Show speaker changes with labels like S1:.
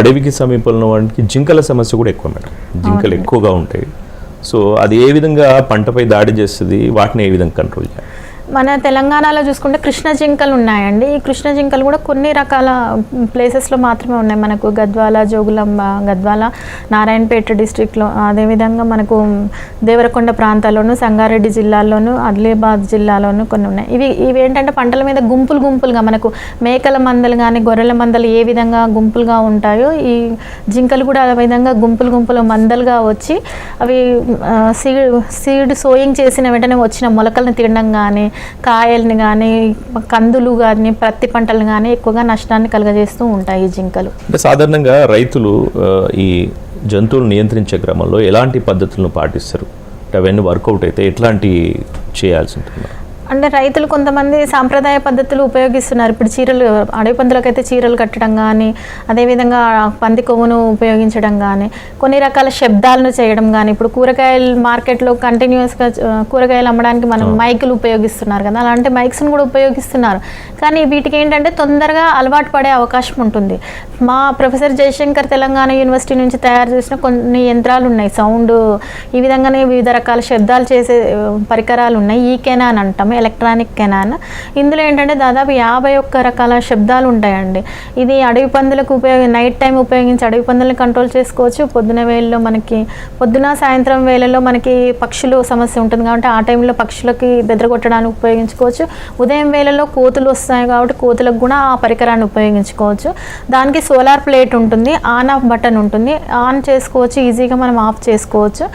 S1: అడవికి సమీపంలో వాటికి జింకల సమస్య కూడా ఎక్కువ మేడం. జింకలు ఎక్కువగా ఉంటాయి. సో అది ఏ విధంగా పంటపై దాడి చేస్తుంది? వాటిని ఏ విధంగా కంట్రోల్ చేయాలి?
S2: మన తెలంగాణలో చూసుకుంటే కృష్ణ జింకలు ఉన్నాయండి. ఈ కృష్ణ జింకలు కూడా కొన్ని రకాల ప్లేసెస్లో మాత్రమే ఉన్నాయి. మనకు గద్వాల జోగులాంబ గద్వాల నారాయణపేట డిస్టిక్లో అదేవిధంగా మనకు దేవరకొండ ప్రాంతాల్లోనూ సంగారెడ్డి జిల్లాలోనూ ఆదిలాబాద్ జిల్లాలోనూ కొన్ని ఉన్నాయి. ఇవి ఇవి ఏంటంటే పంటల మీద గుంపులు గుంపులుగా మనకు మేకల మందలు కానీ గొర్రెల మందలు ఏ విధంగా గుంపులుగా ఉంటాయో ఈ జింకలు కూడా ఆ విధంగా గుంపులు గుంపులు మందలుగా వచ్చి అవి సీడ్ సీడ్ సోయింగ్ చేసిన వెంటనే వచ్చిన మొలకలను తినడం కానీ కాయల్ని కానీ కందులు కానీ ప్రత్తి పంటలు కానీ ఎక్కువగా నష్టాన్ని కలుగజేస్తూ ఉంటాయి ఈ జింకలు.
S1: అంటే సాధారణంగా రైతులు ఈ జంతువులు నియంత్రించే క్రమంలో ఎలాంటి పద్ధతులను పాటిస్తారు? అవన్నీ వర్కౌట్ అయితే ఎట్లాంటి చేయాల్సి ఉంటుంది.
S2: అంటే రైతులు కొంతమంది సాంప్రదాయ పద్ధతులు ఉపయోగిస్తున్నారు. ఇప్పుడు చీరలు అడవి పందులకైతే చీరలు కట్టడం కానీ అదేవిధంగా పంది కొవ్వును ఉపయోగించడం కానీ కొన్ని రకాల శబ్దాలను చేయడం కానీ ఇప్పుడు కూరగాయలు మార్కెట్లో కంటిన్యూస్గా కూరగాయలు అమ్మడానికి మనం మైకులు ఉపయోగిస్తున్నారు కదా అలాంటి మైక్స్ను కూడా ఉపయోగిస్తున్నారు. కానీ వీటికి ఏంటంటే తొందరగా అలవాటు పడే అవకాశం ఉంటుంది. మా ప్రొఫెసర్ జయశంకర్ తెలంగాణ యూనివర్సిటీ నుంచి తయారు చేసిన కొన్ని యంత్రాలు ఉన్నాయి. సౌండ్ ఈ విధంగానే వివిధ రకాల శబ్దాలు చేసే పరికరాలు ఉన్నాయి. ఈ కెనాన్ అంటాము ఎలక్ట్రానిక్ కెనాన్. ఇందులో ఏంటంటే దాదాపు యాభై ఒక్క రకాల శబ్దాలు ఉంటాయండి. ఇది అడవి పందులకు ఉపయోగ నైట్ టైం ఉపయోగించి అడవి పందులను కంట్రోల్ చేసుకోవచ్చు. పొద్దున వేళలో మనకి పొద్దున సాయంత్రం వేళలో మనకి పక్షులు సమస్య ఉంటుంది కాబట్టి ఆ టైంలో పక్షులకి బెదరగొట్టడానికి ఉపయోగించుకోవచ్చు. ఉదయం వేళలో కోతులు వస్తాయి కాబట్టి కోతులకు కూడా ఆ పరికరాన్ని ఉపయోగించుకోవచ్చు. దానికి సోలార్ ప్లేట్ ఉంటుంది ఆన్ ఆఫ్ బటన్ ఉంటుంది. ఆన్ చేసుకోవచ్చు ఈజీగా మనం ఆఫ్ చేసుకోవచ్చు.